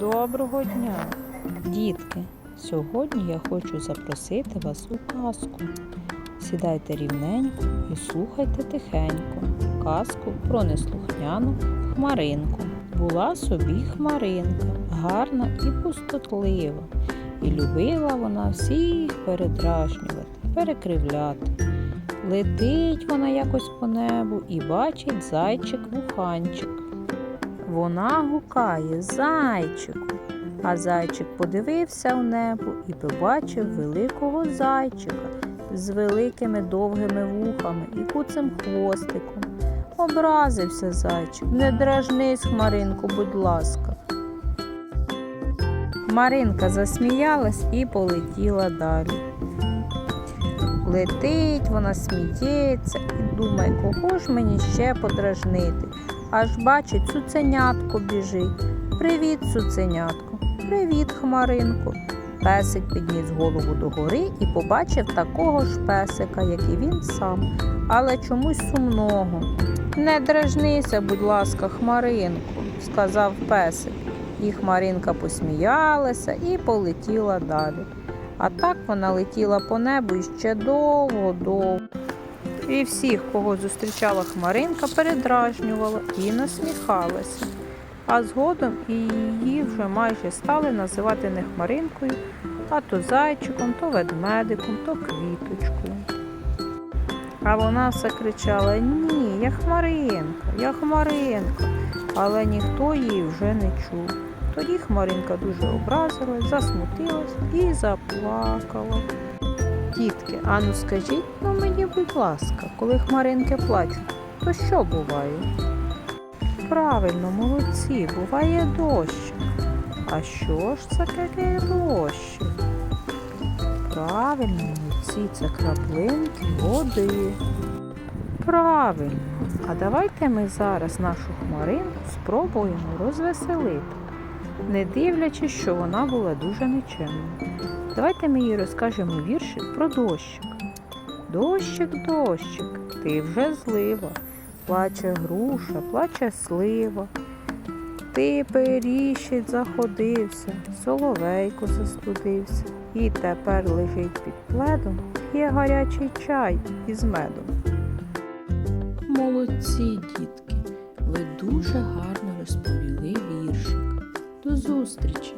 Доброго дня, дітки! Сьогодні я хочу запросити вас у казку. Сідайте рівненько і слухайте тихенько казку про неслухняну хмаринку. Була собі хмаринка, гарна і пустотлива, і любила вона всіх передражнювати, перекривляти. Летить вона якось по небу і бачить зайчик-вуханчик. Вона гукає зайчику. А зайчик подивився в небо і побачив великого зайчика з великими довгими вухами і куцим хвостиком. Образився зайчик. Не дражнись, Хмаринку, будь ласка. Маринка засміялась і полетіла далі. Летить, вона сміється і думає, кого ж мені ще подражнити. Аж бачить, цуценятко біжить. Привіт, цуценятко. Привіт, Хмаринко. Песик підніс голову догори і побачив такого ж песика, як і він сам, але чомусь сумного. Не дражнися, будь ласка, Хмаринко, сказав песик. І Хмаринка посміялася і полетіла далі. А так вона летіла по небу іще довго-довго. І всіх, кого зустрічала Хмаринка, передражнювала і насміхалася. А згодом і її вже майже стали називати не Хмаринкою, а то зайчиком, то ведмедиком, то квіточкою. А вона все кричала Ні, я Хмаринка, я Хмаринка, але ніхто її вже не чув. Тоді Хмаринка дуже образилась, засмутилась і заплакала. Дітки, ану скажіть ну мені, будь ласка, коли хмаринки плачуть, то що буває? Правильно, молодці, буває дощик. А що ж це таке дощик? Правильно, молодці, це краплинки води. Правильно. А давайте ми зараз нашу хмаринку спробуємо розвеселити, не дивлячись, що вона була дуже нечемною. Давайте ми їй розкажемо віршик про дощик. Дощик, дощик, ти вже злива, плаче груша, плаче слива. Ти періщить заходився, соловейко застудився, і тепер лежить під пледом, п'є гарячий чай із медом. Молодці, дітки, ви дуже гарно розповіли віршик. До зустрічі!